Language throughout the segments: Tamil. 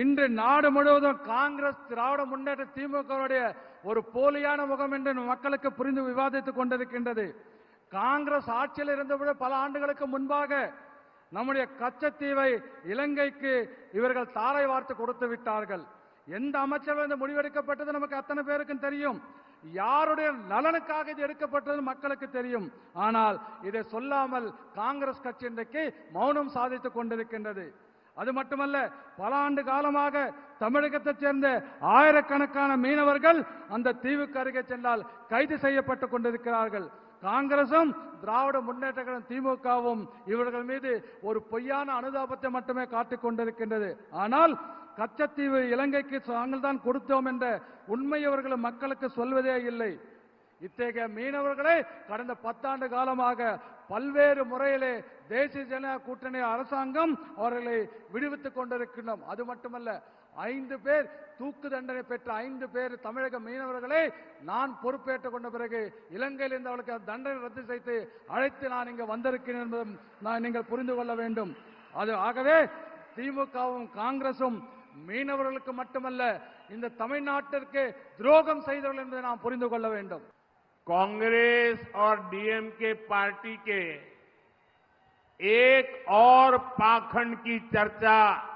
இன்று நாடு முழுவதும் காங்கிரஸ் திராவிட முன்னேற்ற திமுகவுடைய ஒரு போலியான முகம் என்று மக்களுக்கு புரிந்து விவாதித்துக் கொண்டிருக்கின்றது. காங்கிரஸ் ஆட்சியில் இருந்தபோது பல ஆண்டுகளுக்கு முன்பாக நம்முடைய கச்சத்தீவை இலங்கைக்கு இவர்கள் தாரை வார்த்து கொடுத்து விட்டார்கள். எந்த அமைச்சர்கள் இந்த முடிவெடுக்கப்பட்டது நமக்கு அத்தனை பேருக்கும் தெரியும். யாருடைய நலனுக்காக இது எடுக்கப்பட்டது மக்களுக்கு தெரியும். ஆனால் இதை சொல்லாமல் காங்கிரஸ் கட்சி இன்றைக்கு மௌனம் சாதித்துக் கொண்டிருக்கின்றது. அது மட்டுமல்ல பல ஆண்டு காலமாக தமிழகத்தைச் சேர்ந்த ஆயிரக்கணக்கான மீனவர்கள் அந்த தீவுக்கு அருகே சென்றால் கைது செய்யப்பட்டு கொண்டிருக்கிறார்கள். காங்கிரசும் திராவிட முன்னேற்ற கழகம் திமுகவும் இவர்கள் மீது ஒரு பொய்யான அனுதாபத்தை மட்டுமே காட்டிக் கொண்டிருக்கின்றது. ஆனால் கச்சத்தீவு இலங்கைக்கு நாங்கள் தான் கொடுத்தோம் என்ற உண்மை இவர்கள் மக்களுக்கு சொல்வதே இல்லை. இத்தகைய மீனவர்களை கடந்த பத்தாண்டு காலமாக பல்வேறு முறையிலே தேசிய ஜனநாயக கூட்டணி அரசாங்கம் அவர்களை விடுவித்துக் கொண்டிருக்கின்றோம் அது மட்டுமல்ல ஐந்து பேர் தூக்கு தண்டனை பெற்ற ஐந்து பேர் தமிழக மீனவர்களை நான் பொறுப்பேற்றுக் கொண்ட பிறகு இலங்கையில் இருந்து அவர்களுக்கு அந்த தண்டனை ரத்து செய்து அழைத்து நான் இங்கு வந்திருக்கிறேன் என்பதும் நான் நீங்கள் புரிந்து கொள்ள வேண்டும் அது ஆகவே திமுகவும் காங்கிரசும் மீனவர்களுக்கு மட்டுமல்ல இந்த தமிழ்நாட்டிற்கு துரோகம் செய்தவர்கள் என்பதை நாம் புரிந்து கொள்ள வேண்டும் कांग्रेस और डीएमके पार्टी के एक और पाखंड की चर्चा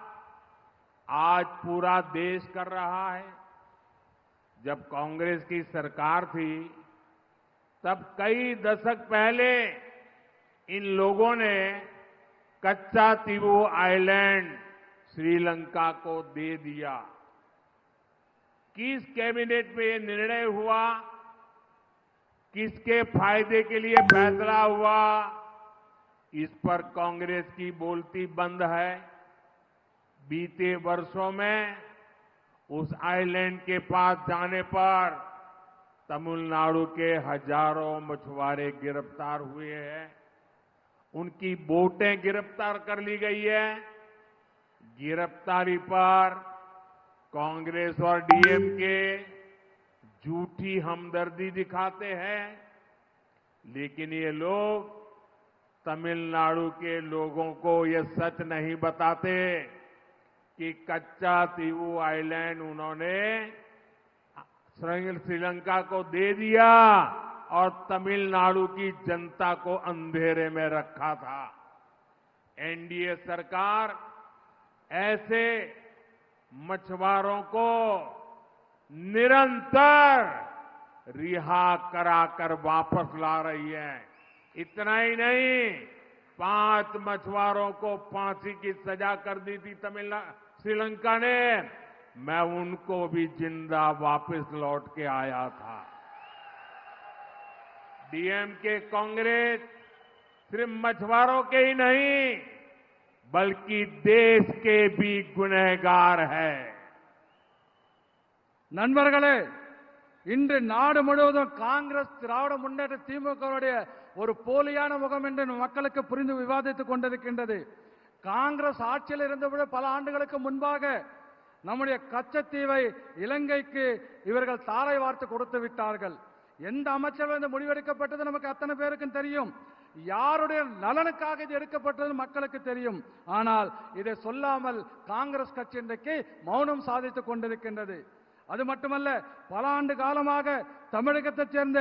आज पूरा देश कर रहा है। जब कांग्रेस की सरकार थी, तब कई दशक पहले इन लोगों ने कच्चा तीवू आइलैंड श्रीलंका को दे दिया। किस कैबिनेट में ये निर्णय हुआ? किसके फ़ायदे के लिए फैसला हुआ? इस पर कांग्रेस की बोलती बंद है। बीते वर्षों में उस आइलैंड के पास जाने पर तमिलनाडु के हज़ारों मछुआरे गिरफ़्तार हुए हैं। उनकी बोटें गिरफ़्तार कर ली गई है। गिरफ्तारी पर कांग्रेस और डीएमके झूठी हमदर्दी दिखाते हैं। लेकिन ये लोग तमिलनाडु के लोगों को ये सच नहीं बताते कि कच्चा तीवू आइलैंड उन्होंने श्रीलंका को दे दिया और तमिलनाडु की जनता को अंधेरे में रखा था। एनडीए सरकार ऐसे मछुआरों को निरंतर रिहा कराकर वापस ला रही है। इतना ही नहीं पांच मछुआरों को फांसी की सजा कर दी थी तमिलनाडु श्रीलंका ने मैं उनको भी जिंदा वापस लौट के आया था डीएमके कांग्रेस सिर्फ मछुआरों के ही नहीं बल्कि देश के भी गुनहगार है நண்பர்களே இன்று நாடு முழுவதும் காங்கிரஸ் திராவிட முன்னேற்ற திமுகவுடைய ஒரு போலியான முகம் என்று மக்களுக்கு புரிந்து விவாதித்துக் கொண்டிருக்கின்றது. காங்கிரஸ் ஆட்சியில் இருந்தபோது பல ஆண்டுகளுக்கு முன்பாக நம்முடைய கச்சத்தீவை இலங்கைக்கு இவர்கள் தாரை வார்த்து கொடுத்து விட்டார்கள். எந்த அமைச்சர்கள் இந்த முடிவெடுக்கப்பட்டது நமக்கு அத்தனை பேருக்கும் தெரியும். யாருடைய நலனுக்காக இது எடுக்கப்பட்டது மக்களுக்கு தெரியும். ஆனால் இதை சொல்லாமல் காங்கிரஸ் கட்சி இன்றைக்கு மௌனம் சாதித்துக் கொண்டிருக்கின்றது. அது மட்டுமல்ல பல ஆண்டு காலமாக தமிழகத்தைச் சேர்ந்த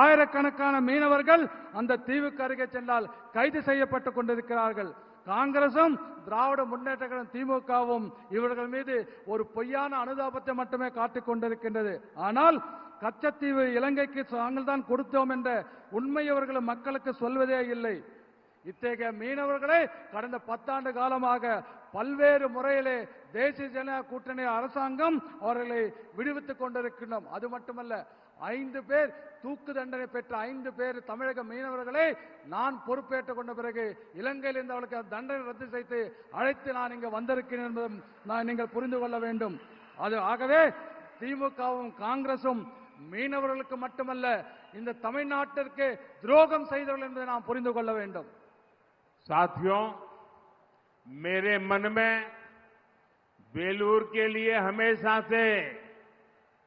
ஆயிரக்கணக்கான மீனவர்கள் அந்த தீவுக்கு அருகே சென்றால் கைது செய்யப்பட்டு கொண்டிருக்கிறார்கள். காங்கிரசும் திராவிட முன்னேற்ற கழகம் திமுகவும் இவர்கள் மீது ஒரு பொய்யான அனுதாபத்தை மட்டுமே காட்டிக் கொண்டிருக்கின்றது. ஆனால் கச்சத்தீவு இலங்கைக்கு நாங்கள் தான் கொடுத்தோம் என்ற உண்மை இவர்கள் மக்களுக்கு சொல்வதே இல்லை. இத்தகைய மீனவர்களை கடந்த பத்தாண்டு காலமாக பல்வேறு முறையிலே தேசிய ஜன கூட்டணி அரசாங்கம் அவர்களை விடுவித்துக் கொண்டிருக்கின்றோம். அது மட்டுமல்ல ஐந்து பேர் தூக்கு தண்டனை பெற்ற ஐந்து பேர் தமிழக மீனவர்களை நான் பொறுப்பேற்றுக் கொண்ட பிறகு இலங்கையில் இருந்து அவர்களுக்கு தண்டனை ரத்து செய்து அழைத்து நான் இங்கு வந்திருக்கிறேன் என்பதும் நான் நீங்கள் புரிந்து கொள்ள வேண்டும். அது ஆகவே திமுகவும் காங்கிரசும் மீனவர்களுக்கு மட்டுமல்ல இந்த தமிழ்நாட்டிற்கு துரோகம் செய்தவர்கள் என்பதை நாம் புரிந்து கொள்ள வேண்டும். साथियों, मेरे मन में बेलूर के लिए हमेशा से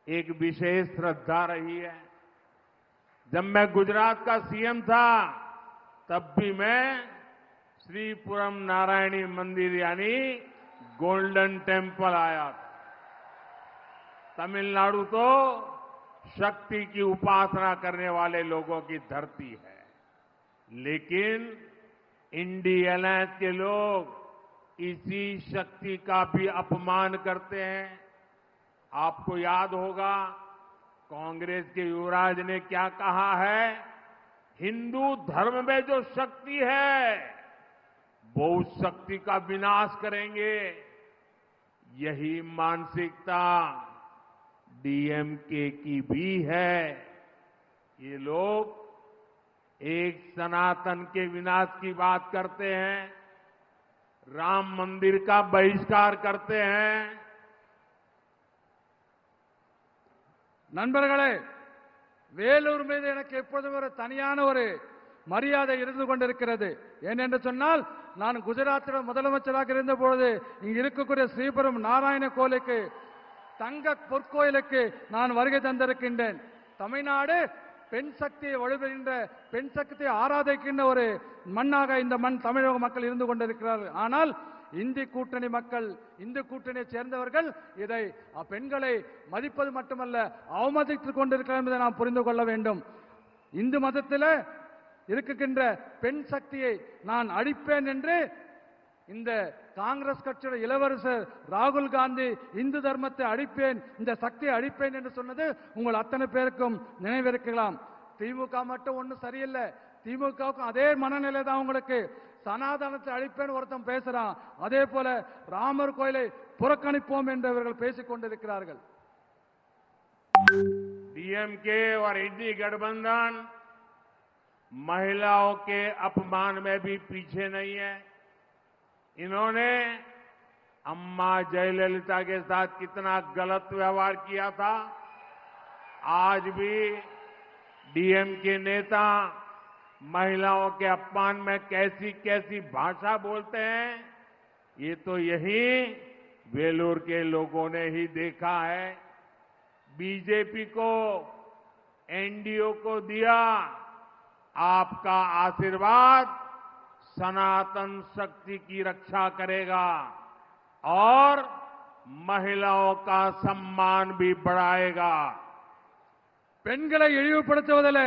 एक विशेष श्रद्धा रही है। जब मैं गुजरात का सीएम था, तब भी मैं श्रीपुरम नारायणी मंदिर यानी गोल्डन टेंपल आया था। तमिलनाडु तो शक्ति की उपासना करने वाले लोगों की धरती है। लेकिन इंडी अलायंस के लोग इसी शक्ति का भी अपमान करते हैं। आपको याद होगा, कांग्रेस के युवराज ने क्या कहा है? हिंदू धर्म में जो शक्ति है, वो उस शक्ति का विनाश करेंगे। यही मानसिकता डीएमके की भी है। ये लोग एक सनातन के विनाश की बात करते हैं राम मंदिर का बहिष्कार करते हैं நண்பர்களே வேலூர் மீது எனக்கு எப்போதும் ஒரு தனியான ஒரு மரியாதை இருந்து கொண்டிருக்கிறது ஏனென்று சொன்னால் நான் குஜராத்தில முதலமைச்சராக இருந்த பொழுது இங்கு இருக்கக்கூடிய ஸ்ரீபுரம் நாராயண கோயிலுக்கு தங்க பொற்கோயிலுக்கு நான் வருகை தந்திருக்கின்றேன் தமிழ்நாடு பெண் சக்தியை வலுபெறுகின்ற பெண் சக்தியை ஆராதிக்கின்ற ஒரு மண்ணாக இந்த மண் தமிழக மக்கள் இருந்து கொண்டிருக்கிறார்கள். ஆனால் இந்தி கூட்டணி மக்கள் இந்து கூட்டணியை சேர்ந்தவர்கள் இதை பெண்களை மதிப்பது மட்டுமல்ல அவமதித்துக் கொண்டிருக்கிறார் என்பதை நாம் புரிந்து கொள்ள வேண்டும். இந்து மதத்தில் இருக்கின்ற பெண் சக்தியை நான் அழிப்பேன் என்று இந்த காங்கிரஸ் கட்சியோட இளவரசர் ராகுல் காந்தி இந்து தர்மத்தை அழிப்பேன் இந்த சக்தியை அழிப்பேன் என்று சொன்னது உங்கள் அத்தனை பேருக்கும் நினைவிருக்கலாம் திமுக மட்டும் ஒன்றும் சரியில்லை திமுகவுக்கும் அதே மனநிலை தான் உங்களுக்கு சனாதனத்தை அழிப்பேன் ஒருத்தன் பேசுறான் அதே போல ராமர் கோயிலை புறக்கணிப்போம் என்று இவர்கள் பேசிக் கொண்டிருக்கிறார்கள் डीएमके और इंडी गठबंधन महिलाओं के अपमान में भी पीछे नहीं है इन्होंने अम्मा जयललिता के साथ कितना गलत व्यवहार किया था। आज भी डीएम के नेता महिलाओं के अपमान में कैसी कैसी भाषा बोलते हैं, ये तो यही वेलूर के लोगों ने ही देखा है। बीजेपी को एनडीओ को दिया, आपका आशीर्वाद सनातन शक्ति की रक्षा करेगा और महिलाओं का सम्मान भी बढ़ाएगा பெண்களை இழிவுபடுத்துவதில்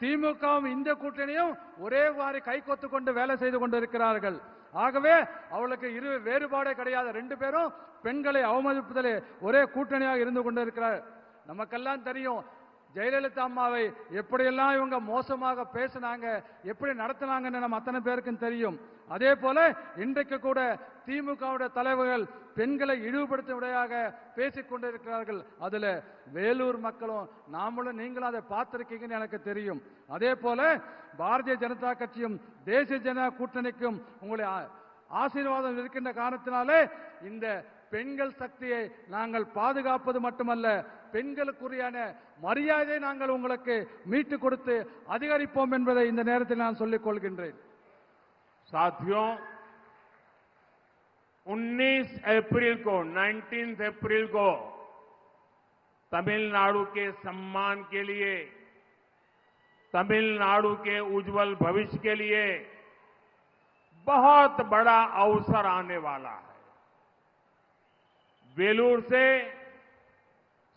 திமுகவும் இந்த கூட்டணியும் ஒரே வாரி கைகோத்து கொண்டு வேலை செய்து கொண்டிருக்கிறார்கள் ஆகவே அவளுக்கு இரு வேறுபாடே கிடையாது ரெண்டு பேரும் பெண்களை அவமதிப்பதில் ஒரே கூட்டணியாக இருந்து கொண்டிருக்கிறார் நமக்கெல்லாம் தெரியும் ஜெயலலிதா அம்மாவை எப்படியெல்லாம் இவங்க மோசமாக பேசினாங்க எப்படி நடத்தினாங்கன்னு நம்ம அத்தனை பேருக்கும் தெரியும். அதே போல இன்றைக்கு கூட திமுகவுடைய தலைவர்கள் பெண்களை இழிவுபடுத்தும்படியாக பேசிக் கொண்டிருக்கிறார்கள். அதுல வேலூர் மக்களும் நாமளும் நீங்களும் அதை பார்த்திருக்கீங்கன்னு எனக்கு தெரியும். அதே போல பாரதிய ஜனதா கட்சியும் தேசிய ஜனதா கூட்டணிக்கும் உங்களை ஆசீர்வாதம் இருக்கின்ற காரணத்தினாலே இந்த பெண்கள் சக்தியை நாங்கள் பாதுகாப்பது மட்டுமல்ல பெண்களுக்குரியான மரியாதையை நாங்கள் உங்களுக்கு மீட்டுக் கொடுத்து அதிகரிப்போம் என்பதை இந்த நேரத்தில் நான் சொல்லிக் கொள்கின்றேன் साथियों 19 अप्रैल को 19 अप्रैल को तमिलनाडु के सम्मान के लिए तमिलनाडु के उज्जवल भविष्य के लिए बहुत बड़ा अवसर आने वाला है वेलूर से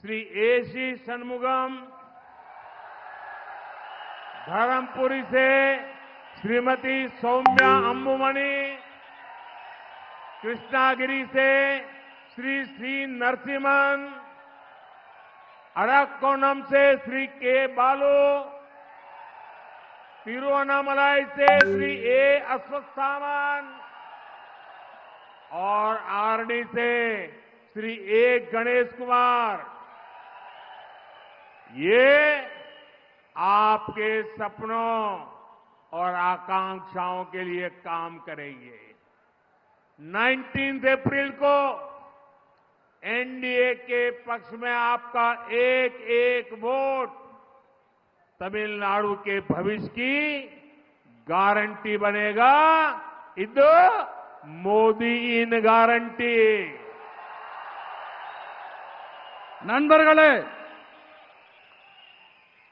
श्री एसी सन्मुगम, धर्मपुरी से श्रीमती सौम्या अम्बुमणि कृष्णागिरी से श्री श्री नरसिम्हन अरकोनम से श्री के बालू तिरुवन्नामलाई से श्री ए अश्वस्थामन और आरडी से श्री ए गणेश कुमार। ये आपके सपनों और आकांक्षाओं के लिए काम करेंगे। 19 अप्रैल को एनडीए के पक्ष में आपका एक एक वोट, तमिलनाडु के भविष्य की गारंटी बनेगा। इधर मोदी इन गारंटी। நண்பர்களே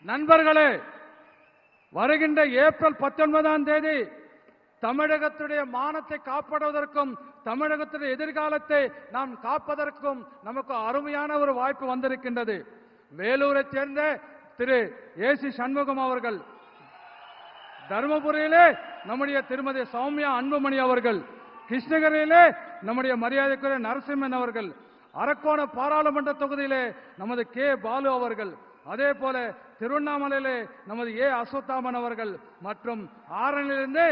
நண்பர்களே வருகின்ற ஏப்ரல் பத்தொன்பதாம் தேதி தமிழகத்துடைய மானத்தை காப்பாடுவதற்கும் தமிழகத்துடைய எதிர்காலத்தை நாம் காப்பதற்கும் நமக்கு அருமையான ஒரு வாய்ப்பு வந்திருக்கின்றது. வேலூரைச் சேர்ந்த திரு. ஏசி சண்முகம் அவர்கள் தருமபுரியிலே நம்முடைய திருமதி சௌமியா அன்புமணி அவர்கள் கிருஷ்ணகிரியிலே நம்முடைய மரியாதைக்குரிய நரசிம்மன் அவர்கள் அரக்கோண பாராளுமன்ற தொகுதியிலே நமது கே. பாலு அவர்கள் அதே போல திருவண்ணாமலையிலே நமது ஏ. அசோத்தாமன் அவர்கள் மற்றும் ஆரணிலிருந்தே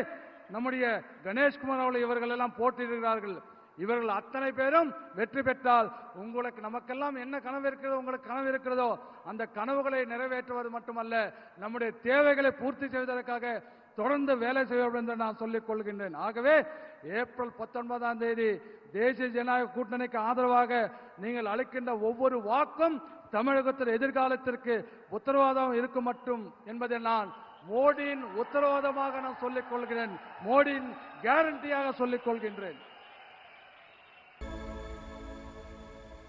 நம்முடைய கணேஷ்குமார் அவர்கள் இவர்கள் எல்லாம் போட்டியிடுகிறார்கள். இவர்கள் அத்தனை பேரும் வெற்றி பெற்றால் உங்களுக்கு நமக்கெல்லாம் என்ன கனவு இருக்கிறதோ உங்களுக்கு கனவு இருக்கிறதோ அந்த கனவுகளை நிறைவேற்றுவது மட்டுமல்ல நம்முடைய தேவைகளை பூர்த்தி செய்வதற்காக தொடர்ந்து வேலை செய்ய வேண்டும் என்று நான் சொல்லிக் கொள்கின்றேன். ஆகவே ஏப்ரல் பத்தொன்பதாம் தேதி தேசிய ஜனநாயக கூட்டணிக்கு ஆதரவாக நீங்கள் அளிக்கின்ற ஒவ்வொரு வாக்கும் தமிழகத்தின் எதிர்காலத்திற்கு உத்தரவாதம் இருக்கும் மட்டும் என்பதை நான் மோடியின் உத்தரவாதமாக நான் சொல்லிக் கொள்கிறேன். மோடியின் கேரண்டியாக சொல்லிக் கொள்கின்றேன்.